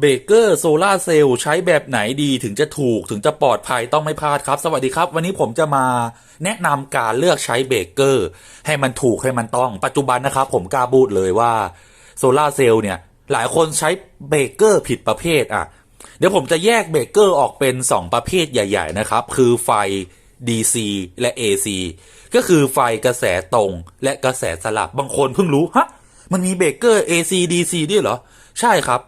เบเกอร์โซลาเซลล์ใช้แบบไหนดีถึงจะถูกถึงจะปลอดภัยต้องไม่พลาดครับ สวัสดีครับ วันนี้ผมจะมาแนะนำการเลือกใช้เบเกอร์ให้มันถูกให้มันต้อง ปัจจุบันนะครับผมกล้าบูดเลยว่าโซลาเซลล์เนี่ย หลายคนใช้เบเกอร์ผิดประเภทอะ เดี๋ยวผมจะแยกเบเกอร์ออกเป็น 2 ประเภทใหญ่ ๆ นะครับ คือไฟ DC และ AC ก็คือไฟกระแสตรงและกระแสสลับบางคนเพิ่งรู้ฮะมันมีเบเกอร์ AC DC ด้วยเหรอ ใช่ครับ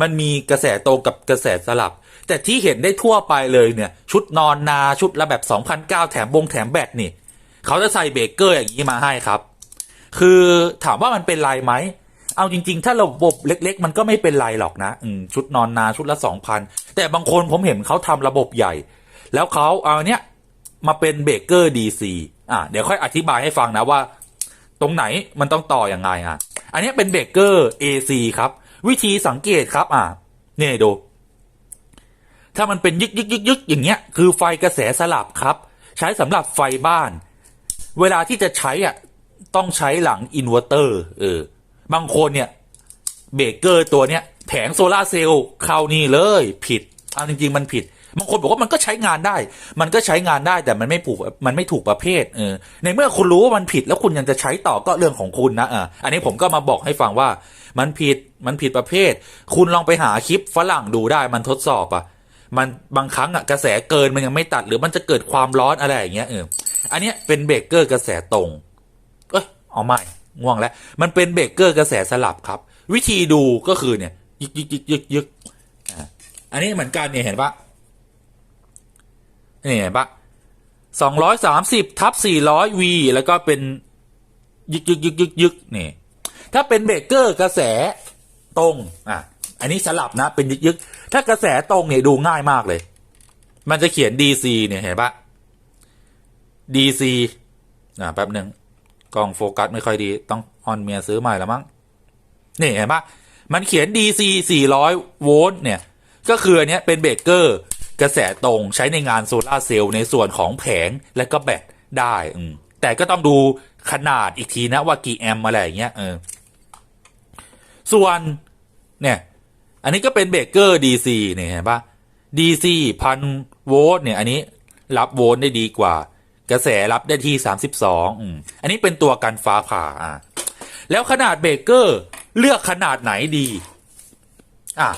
มันมีกระแสตรงกับกระแสสลับ แต่ที่เห็นได้ทั่วไปเลยเนี่ย ชุดนอนนาชุดละแบบ2,009แถมบงแถมแบตนี่เขาจะใส่เบเกอร์อย่างนี้มาให้ครับ คือถามว่ามันเป็นไรไหมเอาจริง ๆ ถ้าระบบเล็ก ๆ มันก็ไม่เป็นไรหรอกนะชุดนอนนาชุดละสองพันแต่บางคนผมเห็นเขาทำระบบใหญ่ แล้วเขาเอาเนี้ยมาเป็นเบเกอร์ดีซีอะเดี๋ยวค่อยอธิบายให้ฟังนะว่า ตรงไหนมันต้องต่ออยังไงอะ อันนี้เป็นเบเกอร์ AC ครับ วิธีสังเกตครับอะนี่ยดู ถ้ามันเป็นยึกยึกยึกยึกอย่างเงี้ย คือไฟกระแสสลับครับ ใช้สำหรับไฟบ้าน เวลาที่จะใช้อะต้องใช้หลังอินเวอร์เตอร์เออบางคนเนี่ยเบเกอร์ตัวเนี้ยแผงโซลาเซลล์เข้านี่เลยผิดเอาจริง ๆ มันผิด บางคนบอกว่ามันก็ใช้งานได้ มันก็ใช้งานได้แต่มันไม่ถูกมันไม่ถูกประเภทเออในเมื่อคุณรู้ว่ามันผิดแล้วคุณยังจะใช้ต่อก็เรื่องของคุณนะอะอันนี้ผมก็มาบอกให้ฟังว่า มันผิดมันผิดประเภท คุณลองไปหาคลิปฝรั่งดูได้มันทดสอบอะมันบางครั้งอะกระแสเกินมันยังไม่ตัดหรือมันจะเกิดความร้อนอะไรอย่างเงี้ยเอออันเนี้ยเป็นเบเกอร์กระแสตรงเอ้ยเอาไม่ง่วงแล้ว มันเป็นเบเกอร์กระแสสลับครับ วิธีดูก็คือเนี่ย ยึกยึกยึกยึกยึกอันนี้เหมือนกันเนี่ยเห็นปะ นี่เห็นปะสองร้อยสามสิบทับสี่ร้อยวีแล้วก็เป็นยึกยึกยึกยึกยึกนี่ ถ้าเป็นเบเกอร์กระแสตรง อะ อันนี้สลับนะ เป็นยึกยึกถ้ากระแสตรงเนี่ยดูง่ายมากเลย มันจะเขียน DC เนี่ยเห็นปะ DC อะแป๊บหนึ่งกล้องโฟกัสไม่ค่อยดี ต้องออนเมียซื้อใหม่แล้วมั้ง นี่เห็นปะมันเขียน DC 400 โวลต์เนี่ย ก็คืออันเนี้ยเป็นเบรกเกอร์ กระแสตรงใช้ในงานโซลาเซลล์ในส่วนของแผงและก็แบตได้อืมแต่ก็ต้องดูขนาดอีกทีนะว่ากี่แอมป์อะไรอย่างเงี้ยเออส่วนเนี่ย อันนี้ก็เป็นเบรกเกอร์ DC เนี่ยเห็นปะ DC พันโวลต์เนี่ย อันนี้รับโวลต์ได้ดีกว่า กระแสรับได้ที่32อืมอันนี้เป็นตัวกันฟ้าผ่าอะแล้วขนาดเบรกเกอร์เลือกขนาดไหนดี อะ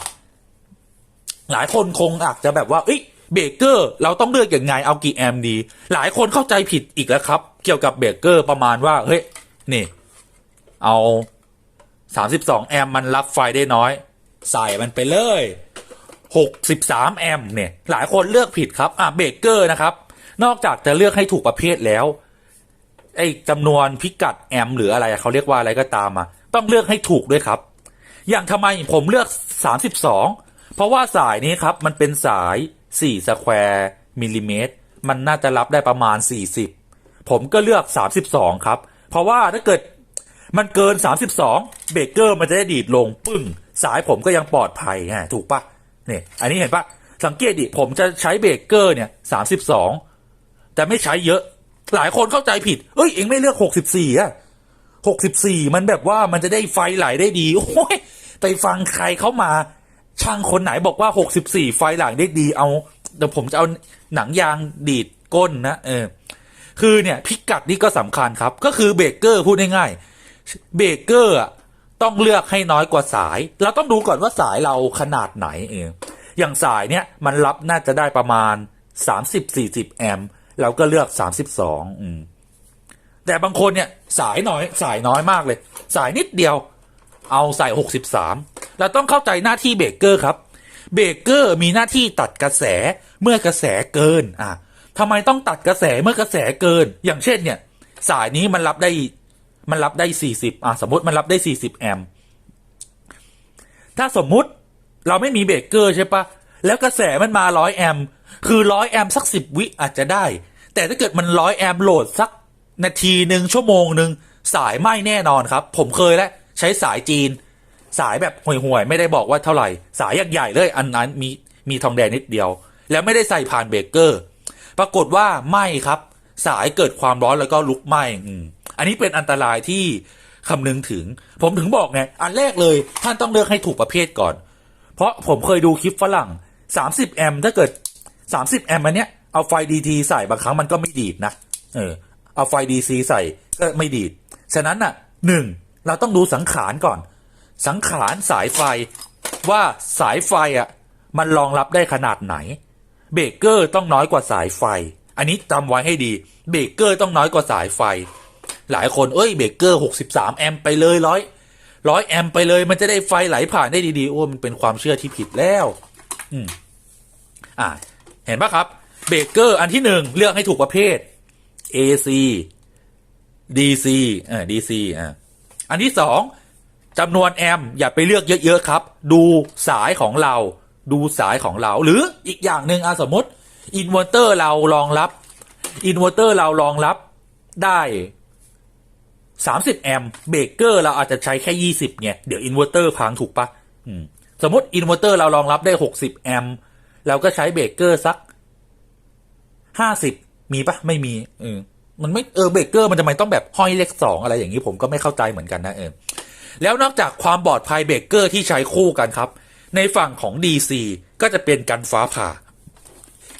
หลายคนคงอาจจะแบบว่าเอ้ยเบเกอร์เราต้องเลือกอย่างไงเอากี่แอมป์ดี หลายคนเข้าใจผิดอีกแล้วครับ เกี่ยวกับเบเกอร์ประมาณว่า เฮ้ย นี่ เอา 32 แอมป์มันรับไฟได้น้อย ใส่มันไปเลย 63 แอมป์เนี่ย หลายคนเลือกผิดครับ อะเบเกอร์นะครับ นอกจากจะเลือกให้ถูกประเภทแล้ว ไอ้จำนวนพิกัดแอมป์หรืออะไรเขาเรียกว่าอะไรก็ตามอะต้องเลือกให้ถูกด้วยครับ อย่างทำไมผมเลือก 32 เพราะว่าสายนี้ครับมันเป็นสาย4สแควร์มิลลิเมตรมันน่าจะรับได้ประมาณ 40 ผมก็เลือก 32 ครับ เพราะว่าถ้าเกิดมันเกิน 32 เบรกเกอร์มันจะได้ดีดลงปึ้ง สายผมก็ยังปลอดภัยไงถูกปะเนี่ย อันนี้เห็นปะสังเกตดิ ผมจะใช้เบรกเกอร์เนี่ย 32 แต่ไม่ใช้เยอะ หลายคนเข้าใจผิด เอ้ย เองไม่เลือก 64อะ64 มันแบบว่ามันจะได้ไฟไหลได้ดี โอ้ย ไปฟังใครเขามา ช่างคนไหนบอกว่า64ไฟหลังได้ดีเอาเดี๋ยวผมจะเอาหนังยางดีดก้นนะเออ คือเนี่ยพิกัดนี่ก็สำคัญครับ ก็คือเบเกอร์พูดง่ายๆเบเกอร์ต้องเลือกให้น้อยกว่าสาย เราต้องดูก่อนว่าสายเราขนาดไหนเองอย่างสายเนี่ยมันรับน่าจะได้ประมาณ 30-40 แอมป์เราก็เลือก 32อืมแต่บางคนเนี่ยสายน้อยสายน้อยมากเลย สายนิดเดียว เอาใส่ 63 เราต้องเข้าใจหน้าที่เบรกเกอร์ครับเบรกเกอร์มีหน้าที่ตัดกระแสเมื่อกระแสเกินอะทำไมต้องตัดกระแสเมื่อกระแสเกิน อย่างเช่นเนี่ย สายนี้มันรับได้มันรับได้ 40อะสมมติมันรับได้ 40 แอมป์ถ้าสมมุติเราไม่มีเบรกเกอร์ใช่ปะแล้วกระแสมันมา 100 แอมป์คือ 100 แอมป์สัก 10 วิอาจจะได้ แต่ถ้าเกิดมัน 100 แอมป์โหลดสักนาทีหนึ่งชั่วโมงหนึ่งสายไหม้แน่นอนครับ ผมเคยแล้วใช้สายจีน สายแบบห่วยๆไม่ได้บอกว่าเท่าไหร่ สายใหญ่ๆเลยอันนั้นมีมีทองแดงนิดเดียว แล้วไม่ได้ใส่ผ่านเบรกเกอร์ ปรากฏว่าไหม้ครับ สายเกิดความร้อนแล้วก็ลุกไหม้อันนี้เป็นอันตรายที่คำนึงถึง ผมถึงบอกไงอันแรกเลยท่านต้องเลือกให้ถูกประเภทก่อน เพราะผมเคยดูคลิปฝรั่ง 30 แอมถ้าเกิด 30 แอมอันเนี้ยเอาไฟดีทีใส่บางครั้งมันก็ไม่ดีดนะเออเอาไฟดีซีใส่ก็ไม่ดีด ฉะนั้นน่ะหนึ่งเราต้องดูสังขารก่อน สังขารสายไฟ ว่าสายไฟอะมันรองรับได้ขนาดไหน เบรกเกอร์ต้องน้อยกว่าสายไฟ อันนี้จำไว้ให้ดี เบรกเกอร์ต้องน้อยกว่าสายไฟ หลายคนเอ้ยเบรกเกอร์63แอมป์ไปเลยร้อยร้อยแอมป์ไปเลยมันจะได้ไฟไหลผ่านได้ดีๆโอ้มันเป็นความเชื่อที่ผิดแล้ว อืมอ่า เห็นปะครับ เบรกเกอร์อันที่หนึ่งเลือกให้ถูกประเภท AC DC เออ DC อ่าอันที่สอง จำนวนแอมป์อย่าไปเลือกเยอะๆครับ ดูสายของเรา ดูสายของเรา หรืออีกอย่างหนึ่งอะสมมติอินเวอร์เตอร์เรารองรับอินเวอร์เตอร์เรารองรับได้ 30 แอมป์เบรกเกอร์เราอาจจะใช้แค่ 20ไงเดี๋ยวอินเวอร์เตอร์พังถูกปะสมมติอินเวอร์เตอร์เรารองรับได้ 60 แอมป์เราก็ใช้เบรกเกอร์สัก 50 มีปะไม่มีเออมันไม่เออเบรกเกอร์มันทำไมต้องแบบห้อยเลขสองอะไรอย่างนี้ผมก็ไม่เข้าใจเหมือนกันนะเออ แล้วนอกจากความปลอดภัยเบรกเกอร์ที่ใช้คู่กันครับ ในฝั่งของ DC ก็จะเป็นการฟ้าผ่า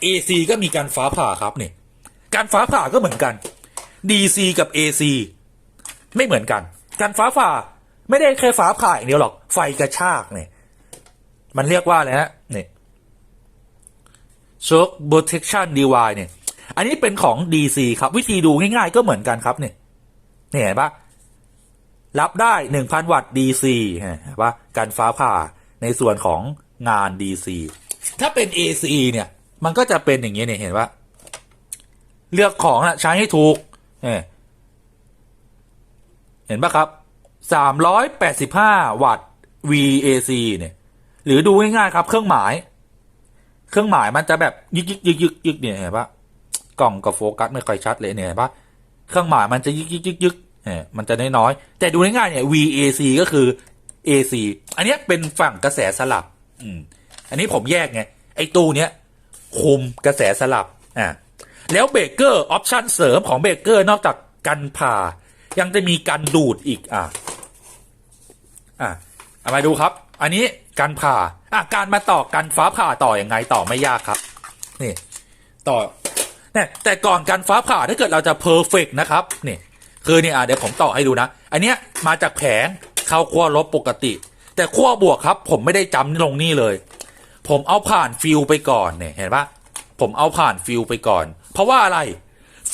AC ก็มีการฟ้าผ่าครับเนี่ยการฟ้าผ่าก็เหมือนกัน DC กับ AC ไม่เหมือนกัน การฟ้าผ่าไม่ได้แค่ฟ้าผ่าอย่างเดียวหรอก ไฟกระชากเนี่ยมันเรียกว่าอะไรฮะเนี่ย shock protection device เนี่ย อันนี้เป็นของ DC ครับ วิธีดูง่ายๆก็เหมือนกันครับเนี่ยเนี่ยเห็นปะ รับได้ 1,000 วัตต์ DC เห็นปะการฟ้าผ่าในส่วนของงาน DC ถ้าเป็น AC เนี่ย มันก็จะเป็นอย่างนี้เนี่ยเห็นปะเลือกของนะใช้ให้ถูกเเห็นปะครับ 385 วัตต์ VAC เนี่ย หรือดูง่ายๆครับ เครื่องหมาย เครื่องหมายมันจะแบบยึกยึกยึกยึกยึกเนี่ยเห็นปะกล่องกับโฟกัสไม่ค่อยชัดเลยเนี่ยเห็นปะเครื่องหมายมันจะยึกยึกยึกยึก เออมันจะน้อยๆแต่ดูง่ายๆเนี่ย VAC ก็คือ AC อันนี้เป็นฝั่งกระแสสลับ อืม อันนี้ผมแยกไง ไอ้ตู้เนี้ยคุมกระแสสลับ อ่าแล้วเบรกเกอร์ออปชันเสริมของเบรกเกอร์นอกจากกันผ่า ยังจะมีการดูดอีก อ่าอ่าเอามาดูครับ อันนี้การผ่า อะการมาต่อกันฟ้าผ่าต่ออยังไงต่อไม่ยากครับ นี่ ต่อเนี่ยแต่ก่อนการฟ้าผ่าถ้าเกิดเราจะเพอร์เฟกนะครับ นี่ คือเนี่ยเดี๋ยวผมต่อให้ดูนะ อันเนี้ยมาจากแผงเข้าขั้วลบปกติ แต่ขั้วบวกครับผมไม่ได้จำลงนี่เลย ผมเอาผ่านฟิลไปก่อนเนี่ยเห็นปะผมเอาผ่านฟิลไปก่อน เพราะว่าอะไร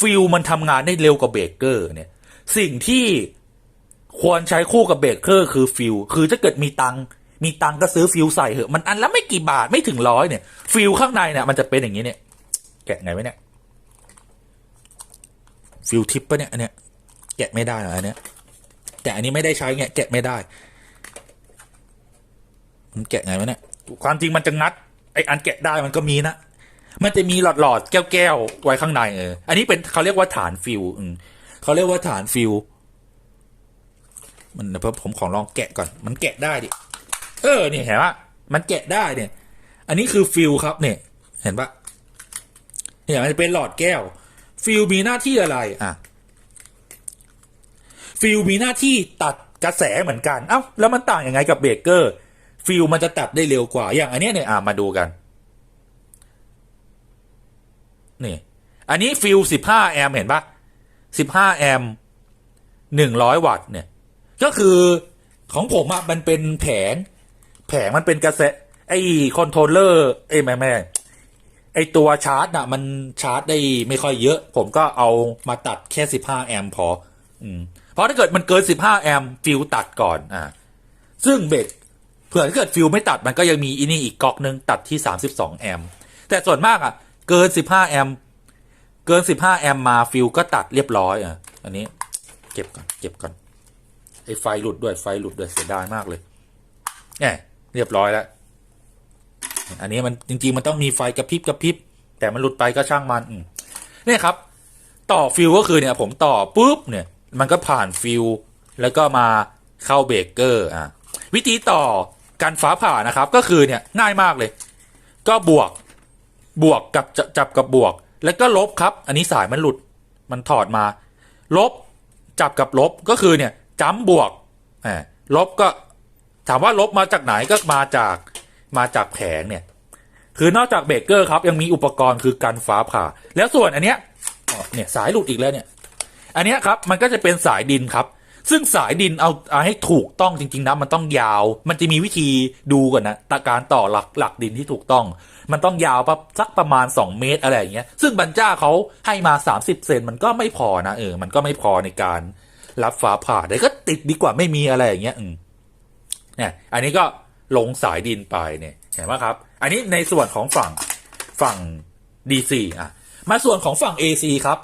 ฟิลมันทำงานได้เร็วกว่าเบรกเกอร์เนี่ย สิ่งที่ควรใช้คู่กับเบรกเกอร์คือฟิลคือถ้าเกิดมีตังมีตังก็ซื้อฟิลใส่เหอะมันอันละไม่กี่บาทไม่ถึงร้อยเนี่ย ฟิลข้างในเนี่ยมันจะเป็นอย่างนี้เนี่ย แกะไงไว้เนี่ยฟิลทิปปะเนี่ยอันเนี้ย แกะไม่ได้หรออันเนี้ย แต่อันนี้ไม่ได้ใช้ไงแกะไม่ได้มันแกะไงวะเนี่ยความจริงมันจะงัดไออันแกะได้มันก็มีนะมันจะมีหลอดหลอดแก้วๆไว้ข้างในเอออันนี้เป็นเขาเรียกว่าฐานฟิวอืมเขาเรียกว่าฐานฟิวมันเพิ่มผมของลองแกะก่อน มันแกะได้ดิเออเนี่ยเห็นปะมันแกะได้เนี่ย อันนี้คือฟิวครับเนี่ย เห็นปะเนี่ยมันจะเป็นหลอดแก้ว ฟิลมีหน้าที่อะไรอะ ฟิลมีหน้าที่ตัดกระแสเหมือนกัน เอ้า แล้วมันต่างยังไงกับเบรกเกอร์ ฟิลมันจะตัดได้เร็วกว่า อย่างอันเนี้ยเนี่ย อะมาดูกัน นี่ อันนี้ฟิลสิบห้าแอมป์เห็นปะสิบห้าแอมป์หนึ่งร้อยวัตต์เนี่ย ก็คือของผมอะมันเป็นแผง แผงมันเป็นกระแส ไอ้คอนโทรลเลอร์เอ้ยแม่แม่ไอตัวชาร์จน่ะ มันชาร์จได้ไม่ค่อยเยอะ ผมก็เอามาตัดแค่15แอมป์พอ อืม เพราะถ้าเกิดมันเกิน 15 แอมป์ฟิลตัดก่อนอ่าซึ่งเบรกเผื่อถ้าเกิดฟิลไม่ตัดมันก็ยังมีอีนี่อีกก๊อกนึงตัดที่ 32 แอมป์แต่ส่วนมากอะ เกิน 15 แอมป์เกิน 15 แอมป์มาฟิลก็ตัดเรียบร้อยอะอันนี้เก็บก่อนเก็บก่อนไอไฟหลุดด้วยไฟหลุดด้วยเสียดายมากเลยแหมเรียบร้อยแล้วอันนี้มันจริง ๆ มันต้องมีไฟกระพริบกระพริบแต่มันหลุดไปก็ช่างมันอืเนี่ยครับ ต่อฟิลก็คือเนี่ย ผมต่อปุ๊บเนี่ย มันก็ผ่านฟิลแล้วก็มาเข้าเบรกเกอร์อะวิธีต่อการฟ้าผ่านะครับก็คือเนี่ยง่ายมากเลย ก็บวกบวกกับจจับกับบวก แล้วก็ลบครับ อันนี้สายมันหลุดมันถอดมา ลบจับกับลบก็คือเนี่ยจ้ำบวกอ่าลบก็ถามว่าลบมาจากไหนก็มาจากมาจากแผงเนี่ย คือนอกจากเบรกเกอร์ครับยังมีอุปกรณ์คือกันฟ้าผ่า แล้วส่วนอันเนี้ยเนี่ยสายหลุดอีกแล้วเนี่ย อันนี้ครับมันก็จะเป็นสายดินครับ ซึ่งสายดินเอาเอาให้ถูกต้องจริง ๆนะมันต้องยาว มันจะมีวิธีดูก่อนนะตาการต่อหลักหลักดินที่ถูกต้อง มันต้องยาวปะสักประมาณ 2 เมตรอะไรอย่างเงี้ย ซึ่งบรรจ้าเขาให้มา 30 เซนมันก็ไม่พอนะเออมันก็ไม่พอในการรับฟ้าผ่าแต่ก็ติดดีกว่าไม่มีอะไรอย่างเงี้ยอืมเนี่ยอันนี้ก็ลงสายดินไปเนี่ยเห็นไหมครับ อันนี้ในส่วนของฝั่งฝั่ง DC อะ มาส่วนของฝั่ง AC ครับ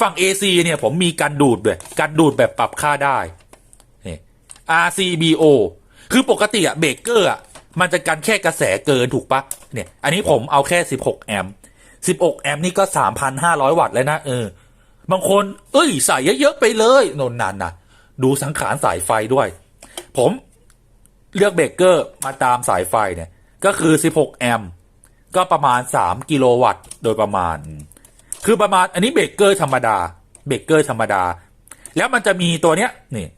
ฝั่ง AC เนี่ยผมมีการดูดด้วยการดูดแบบปรับค่าได้นี่ RCBO คือปกติอะเบรกเกอร์อะมันจะกันแค่กระแสเกินถูกปะเนี่ย อันนี้ผมเอาแค่ 16 แอมป์16 แอมป์นี่ก็ 3,500 วัตต์แล้วนะเออ บางคน เอ้ย ใส่เยอะๆไปเลยโนนนันนะดูสังขารสายไฟด้วย ผมเลือกเบรกเกอร์มาตามสายไฟเนี่ย ก็คือ 16 แอมป์ก็ประมาณ 3 กิโลวัตต์โดยประมาณ คือประมาณอันนี้เบเกอร์ธรรมดา เบเกอร์ธรรมดา แล้วมันจะมีตัวเนี้ยนี่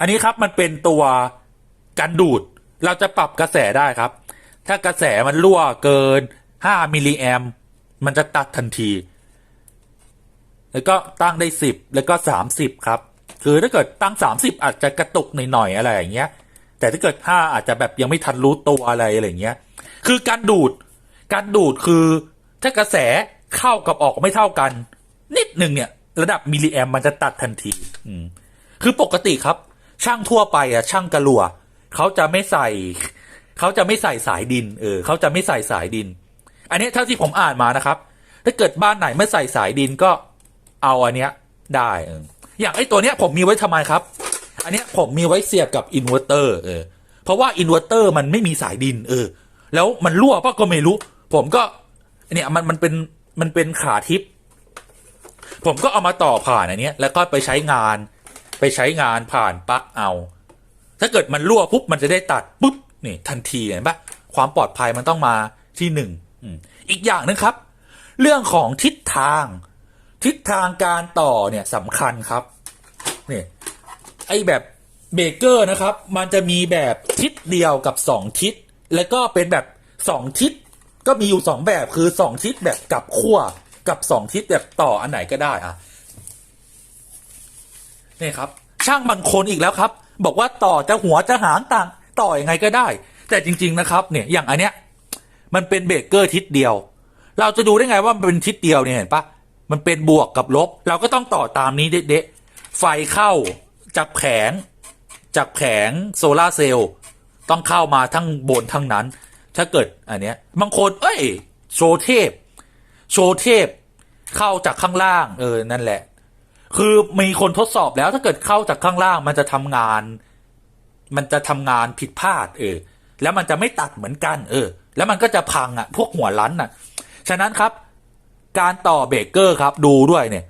อันนี้ครับมันเป็นตัวกันดูด เราจะปรับกระแสได้ครับ ถ้ากระแสมันรั่วเกิน 5 มิลลิแอมมันจะตัดทันที แล้วก็ตั้งได้ 10 แล้วก็ 30 ครับ คือถ้าเกิดตั้ง 30 อาจจะกระตุกหน่อยๆอะไรอย่างเงี้ย แต่ถ้าเกิด 5 อาจจะแบบยังไม่ทันรู้ตัวอะไรอะไรอย่างเงี้ย คือการดูด การดูดคือถ้ากระแส เข้ากับออกไม่เท่ากัน นิดหนึ่งเนี่ย ระดับมิลลิแอมมันจะตัดทันที อืมคือปกติครับ ช่างทั่วไปอะช่างกระลัวเขาจะไม่ใส่เขาจะไม่ใส่สายดิน เออเขาจะไม่ใส่สายดิน อันนี้เท่าที่ผมอ่านมานะครับ ถ้าเกิดบ้านไหนไม่ใส่สายดินก็เอาอันเนี้ย ได้เอออย่างไอ้ตัวเนี้ยผมมีไว้ทำไมครับ อันเนี้ยผมมีไว้เสียบกับอินเวอร์เตอร์เออเพราะว่าอินเวอร์เตอร์มันไม่มีสายดิน เออ แล้วมันรั่วปะก็ไม่รู้ ผมก็เนี่ยมันมันเป็น มันเป็นขาทิป ผมก็เอามาต่อผ่านอันนี้แล้วก็ไปใช้งาน ไปใช้งานผ่านปลั๊กเอา ถ้าเกิดมันรั่วปุ๊บมันจะได้ตัดปุ๊บนี่ทันทีเห็นปะความปลอดภัยมันต้องมาที่หนึ่งอีกอย่างหนึงครับ เรื่องของทิศทาง ทิศทางการต่อเนี่ยสำคัญครับนี่ไอแบบเบเกอร์นะครับ มันจะมีแบบทิศเดียวกับสองทิศ แล้วก็เป็นแบบสองทิศ ก็มีอยู่สองแบบคือสองทิศแบบกลับขั้วกับสองทิศแบบต่ออันไหนก็ได้อะนี่ครับ ช่างบางคนอีกแล้วครับ บอกว่าต่อจะหัวจะหางต่าง ต่ออยังไงก็ได้ แต่จริง ๆนะครับ เนี่ยอย่างอันเนี้ย มันเป็นเบรกเกอร์ทิศเดียว เราจะดูได้ไงว่ามันเป็นทิศเดียวเนี่ยเห็นปะมันเป็นบวกกับลบ เราก็ต้องต่อตามนี้เด๊ะไฟเข้าจากแผงจากแผงโซลาเซลล์ต้องเข้ามาทั้งบนทั้งนั้น ถ้าเกิดอันเนี้ยบางคน เอ้ย โชว์เทพ โชว์เทพ เข้าจากข้างล่าง เออ นั่นแหละ คือมีคนทดสอบแล้ว ถ้าเกิดเข้าจากข้างล่าง มันจะทำงาน มันจะทำงานผิดพลาด เออ แล้วมันจะไม่ตัดเหมือนกัน เออ แล้วมันก็จะพังอะ พวกหัวลั้นอะ ฉะนั้นครับ การต่อเบรกเกอร์ครับ ดูด้วยเนี่ย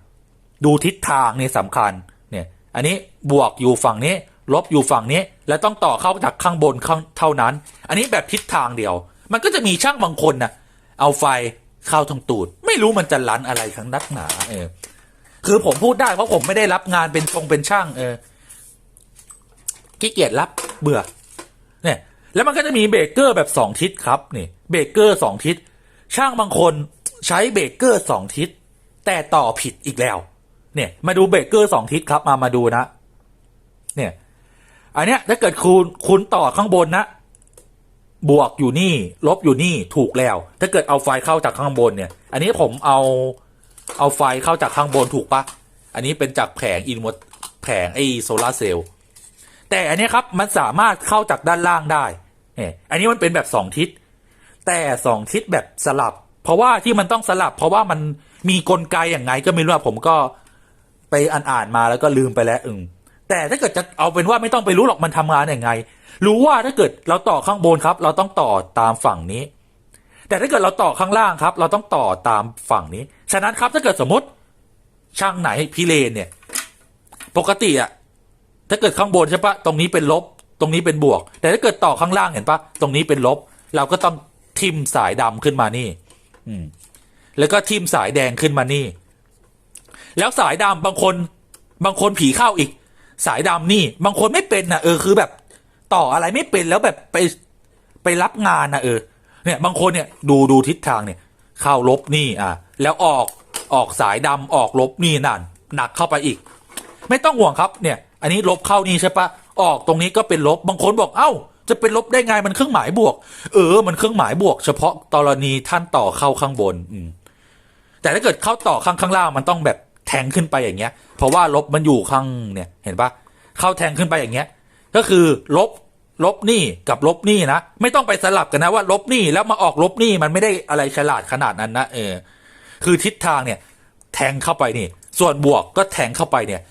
ดูทิศทางเนี่ยสำคัญ เนี่ย อันนี้บวกอยู่ฝั่งนี้ ลบอยู่ฝั่งนี้ แล้วต้องต่อเข้าจากข้างบนข้างเท่านั้น อันนี้แบบทิศทางเดียว มันก็จะมีช่างบางคนนะเอาไฟเข้าทางตูด ไม่รู้มันจะลันอะไรทั้งนักหนาเออคือผมพูดได้เพราะผมไม่ได้รับงานเป็นชงเป็นช่างเออขี้เกียจรับเบื่อ เนี่ย แล้วมันก็จะมีเบรกเกอร์แบบสองทิศครับนี่เบรกเกอร์สองทิศช่างบางคนใช้เบรกเกอร์สองทิศแต่ต่อผิดอีกแล้ว เนี่ย มาดูเบรกเกอร์สองทิศครับมามาดูนะ อันเนี้ยถ้าเกิดคุณคุณต่อข้างบนนะ บวกอยู่นี่ ลบอยู่นี่ถูกแล้ว ถ้าเกิดเอาไฟเข้าจากข้างบนเนี่ย อันนี้ผมเอาเอาไฟเข้าจากข้างบนถูกปะอันนี้เป็นจากแผงอินวอแผงไอโซลาเซลล์แต่อันนี้ครับมันสามารถเข้าจากด้านล่างได้เนี่ยอันนี้มันเป็นแบบสองทิศ แต่สองทิศแบบสลับ เพราะว่าที่มันต้องสลับ เพราะว่ามันมีกลไกอย่างไงก็ไม่รู้ผมก็ไปอ่านอ่านมาแล้วก็ลืมไปแล้วอึง แต่ถ้าเกิดจะเอาเป็นว่าไม่ต้องไปรู้หรอกมันทำงานอย่างไง รู้ว่าถ้าเกิดเราต่อข้างบนครับ เราต้องต่อตามฝั่งนี้ แต่ถ้าเกิดเราต่อข้างล่างครับ เราต้องต่อตามฝั่งนี้ ฉะนั้นครับถ้าเกิดสมมติช่างไหนพี่เลนเนี่ย ปกติอะถ้าเกิดข้างบนใช่ปะตรงนี้เป็นลบ ตรงนี้เป็นบวก แต่ถ้าเกิดต่อข้างล่างเห็นปะตรงนี้เป็นลบ เราก็ต้องทิมสายดำขึ้นมานี่ อืม แล้วก็ทิมสายแดงขึ้นมานี่ แล้วสายดำบางคน บางคนผีเข้าอีก สายดำนี่ บางคนไม่เป็นนะเออคือแบบต่ออะไรไม่เป็นแล้วแบบไปไปรับงานนะเออ เนี่ยบางคนเนี่ยดูดูทิศทางเนี่ย เข้าลบนี่อะแล้วออกออกสายดำออกลบนี่นั่นหนักเข้าไปอีก ไม่ต้องห่วงครับเนี่ย อันนี้ลบเข้านี่ใช่ปะออกตรงนี้ก็เป็นลบบางคนบอกเอ้า จะเป็นลบได้ไงมันเครื่องหมายบวก เออ มันเครื่องหมายบวก เฉพาะกรณีท่านต่อเข้าข้างบนอืมแต่ถ้าเกิดเข้าต่อข้างข้างล่างมันต้องแบบ แทงขึ้นไปอย่างเงี้ย เพราะว่าลบมันอยู่ข้างเนี่ยเห็นปะเข้าแทงขึ้นไปอย่างเงี้ย ก็คือลบลบนี่กับลบนี่นะไม่ต้องไปสลับกันนะว่าลบนี่แล้วมาออกลบนี่มันไม่ได้อะไรฉลาดขนาดนั้นนะเออ คือทิศทางเนี่ย แทงเข้าไปนี่ ส่วนบวกก็แทงเข้าไปเนี่ย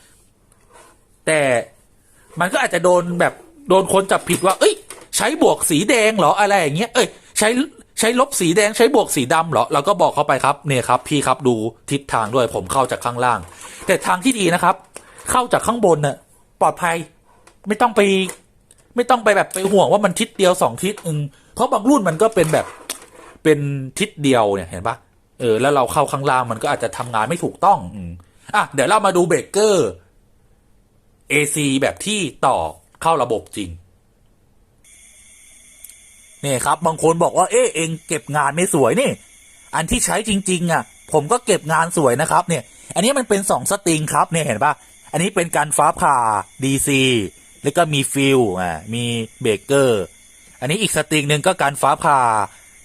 แต่มันก็อาจจะโดนแบบโดนคนจับผิดว่า เอ้ย ใช้บวกสีแดงเหรออะไรอย่างเงี้ยเอ้ยใช้ ใช้ลบสีแดงใช้บวกสีดำเหรอเราก็บอกเขาไปครับเนี่ยครับ พี่ครับดูทิศทางด้วยผมเข้าจากข้างล่าง แต่ทางที่ดีนะครับ เข้าจากข้างบนน่ะปลอดภัยไม่ต้องไป ไม่ต้องไปแบบไปห่วงว่ามันทิศเดียวสองทิศอืมเพราะบางรุ่นมันก็เป็นแบบเป็นทิศเดียวเนี่ยเห็นปะเออแล้วเราเข้าข้างล่างมันก็อาจจะทำงานไม่ถูกต้องอืมอะเดี๋ยวเรามาดูเบรกเกอร์ AC แบบที่ต่อเข้าระบบจริง นี่ครับ บางคนบอกว่าเอ๊ะเองเก็บงานไม่สวยนี่ อันที่ใช้จริงๆอะ ผมก็เก็บงานสวยนะครับเนี่ย อันนี้มันเป็นสองสตริงครับเนี่ยเห็นปะอันนี้เป็นการฟ้าผ่า DC แล้วก็มีฟิลอ่ามีเบรกเกอร์อันนี้อีกสตริงหนึ่งก็การฟ้าผ่า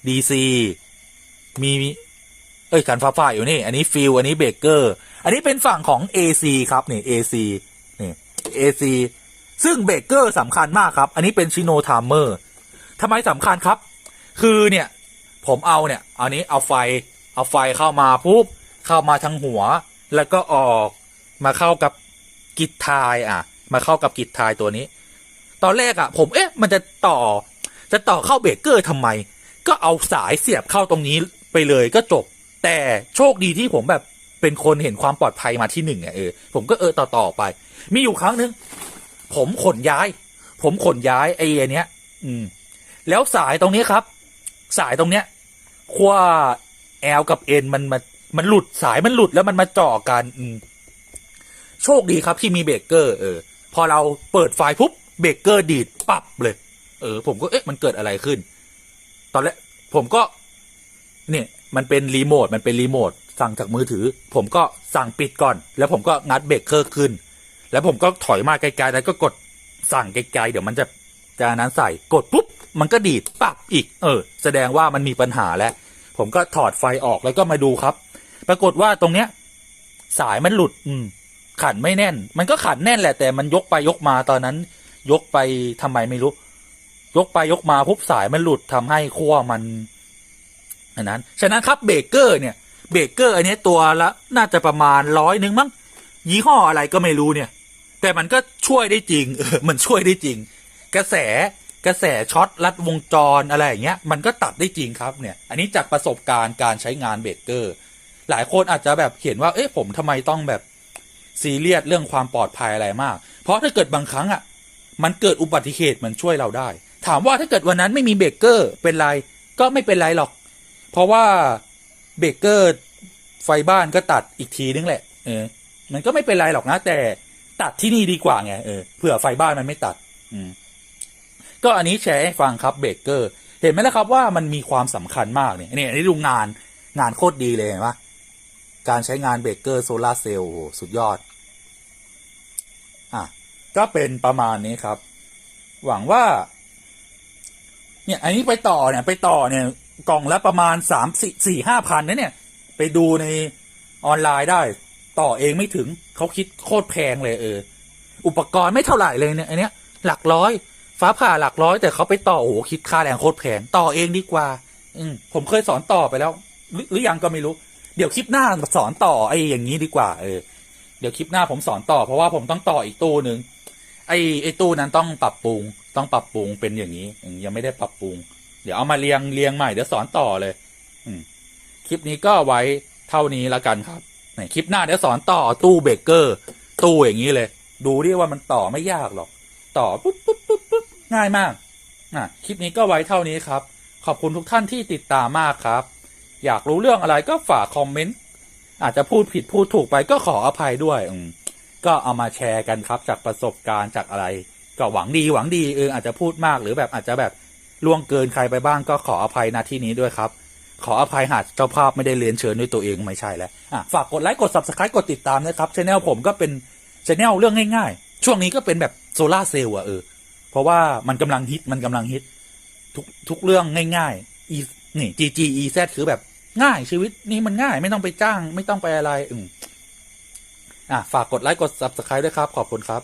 DC มีเอ้ยการฟ้าผ่าอยู่นี่ อันนี้ฟิลอันนี้เบรกเกอร์อันนี้เป็นฝั่งของ AC ครับนี่ AC นี่ AC ซึ่งเบรกเกอร์สำคัญมากครับ อันนี้เป็นชิโนทามเมอร์ ทำไมสำคัญครับ คือเนี่ยผมเอาเนี่ยอันนี้เอาไฟเอาไฟเข้ามาปุ๊บเข้ามาทางหัว แล้วก็ออกมาเข้ากับกิจทายอะ มาเข้ากับกิจทายตัวนี้ ตอนแรกอะ ผมเอ๊ะ มันจะต่อ จะต่อเข้าเบรกเกอร์ทำไม ก็เอาสายเสียบเข้าตรงนี้ไปเลยก็จบ แต่โชคดีที่ผมแบบเป็นคนเห็นความปลอดภัยมาที่หนึ่งอะเออผมก็เออต่อต่อไป มีอยู่ครั้งหนึ่งผมขนย้าย ผมขนย้ายไอ้เนี้ย อืม แล้วสายตรงนี้ครับ สายตรงเนี้ยขั้ว L กับ N มันมามันหลุดสายมันหลุดแล้วมันมาจ่อกันอืโชคดีครับที่มีเบรกเกอร์เออ พอเราเปิดไฟปุ๊บเบรกเกอร์ดีดปับเลย เออ ผมก็เอ๊ะมันเกิดอะไรขึ้น ตอนแรกผมก็ เนี่ย มันเป็นรีโมทมันเป็นรีโมทสั่งจากมือถือ ผมก็สั่งปิดก่อน แล้วผมก็งัดเบรกเกอร์ขึ้น แล้วผมก็ถอยมาไกลๆแล้วก็กดสั่งไกลๆเดี๋ยวมันจะ จะนั้นใส่กดปุ๊บมันก็ดีดปับอีก เออ แสดงว่ามันมีปัญหาแล้ว ผมก็ถอดไฟออกแล้วก็มาดูครับ ปรากฏว่าตรงเนี้ย สายมันหลุด อืม ขันไม่แน่น มันก็ขันแน่นแหละแต่มันยกไปยกมาตอนนั้น ยกไปทำไมไม่รู้ ยกไปยกมาปุ๊บสายมันหลุดทำให้ขั้วมันอันนั้น ฉะนั้นครับเบเกอร์เนี่ยเบเกอร์ อันนี้ตัวละน่าจะประมาณร้อยหนึ่งมั้งยี่ห้ออะไรก็ไม่รู้เนี่ย แต่มันก็ช่วยได้จริงเออมันช่วยได้จริง กระแสกระแสช็อตลัดวงจรอะไรอย่างเงี้ยมันก็ตัดได้จริงครับเนี่ย อันนี้จากประสบการณ์การใช้งานเบรกเกอร์ หลายคนอาจจะแบบเห็นว่าเอ๊ะผมทำไมต้องแบบซีเรียสเรื่องความปลอดภัยอะไรมาก เพราะถ้าเกิดบางครั้งอะมันเกิดอุบัติเหตุมันช่วยเราได้ ถามว่าถ้าเกิดวันนั้นไม่มีเบรกเกอร์เป็นไรก็ไม่เป็นไรหรอก เพราะว่าเบรกเกอร์ไฟบ้านก็ตัดอีกทีนึงแหละเออมันก็ไม่เป็นไรหรอกนะ แต่ตัดที่นี่ดีกว่าไงเออเผื่อไฟบ้านมันไม่ตัด อืม ก็อันนี้แชร์ให้ฟังครับเบเกอร์ เห็นไหมล่ะครับว่ามันมีความสำคัญมากเนี่ยเนี่ยอันนี้ดูงานงานโคตรดีเลยเห็นปะการใช้งานเบเกอร์โซลาร์เซลล์สุดยอด อะ ก็เป็นประมาณนี้ครับ หวังว่า เนี่ย อันนี้ไปต่อเนี่ย ไปต่อเนี่ย กล่องละประมาณสามสี่สี่ห้าพันนะเนี่ย ไปดูในออนไลน์ได้ ต่อเองไม่ถึง เขาคิดโคตรแพงเลยเออ อุปกรณ์ไม่เท่าไหร่เลยเนี่ยอันเนี้ย หลักร้อย ฟ้าผ่าหลักร้อยแต่เขาไปต่อโอ้โหคิดค่าแรงโคตรแพงต่อเองดีกว่า อืมผมเคยสอนต่อไปแล้ว หรืออยังก็ไม่รู้ เดี๋ยวคลิปหน้าสอนต่อไอ้อย่างนี้ดีกว่า เออ เดี๋ยวคลิปหน้าผมสอนต่อเพราะว่าผมต้องต่ออีกตู้หนึ่งไอ้ไอ้ตู้นั้นต้องปรับปรุง ต้องปรับปรุงเป็นอย่างนี้ยังไม่ได้ปรับปรุง เดี๋ยวเอามาเรียงเรียงใหม่เดี๋ยวสอนต่อเลย อืมคลิปนี้ก็ไว้เท่านี้แล้วกันครับในคลิปหน้าเดี๋ยวสอนต่อตู้เบเกอร์ ตู้อย่างนี้เลย ดูดิว่ามันต่อไม่ยากหรอก ต่อปุ๊บปุ๊บ ง่ายมากอะคลิปนี้ก็ไว้เท่านี้ครับ ขอบคุณทุกท่านที่ติดตามมากครับ อยากรู้เรื่องอะไรก็ฝากคอมเมนต์อาจจะพูดผิดพูดถูกไปก็ขออภัยด้วยอืมก็เอามาแชร์กันครับ จากประสบการณ์จากอะไร ก็หวังดีหวังดีเอออาจจะพูดมากหรือแบบอาจจะแบบล่วงเกินใครไปบ้างก็ขออภัยณที่นี้ด้วยครับ ขออภัยหากเจ้าภาพไม่ได้เรียนเชิญด้วยตัวเองไม่ใช่แล้วอะฝากกดไลค์กด subscribe กดติดตามนะครับช anel ผมก็เป็นช anel เรื่องง่ายๆ ช่วงนี้ก็เป็นแบบโซลาเซลล์อะเออ เพราะว่ามันกำลังฮิตมันกำลังฮิต ทุกทุกเรื่องง่ายๆ e นี่ G G E Z คือแบบง่ายชีวิตนี่มันง่ายไม่ต้องไปจ้าง ไม่ต้องไปอะไร อืมอะฝากกดไลค์กด subscribe ด้วยครับ ขอบคุณครับ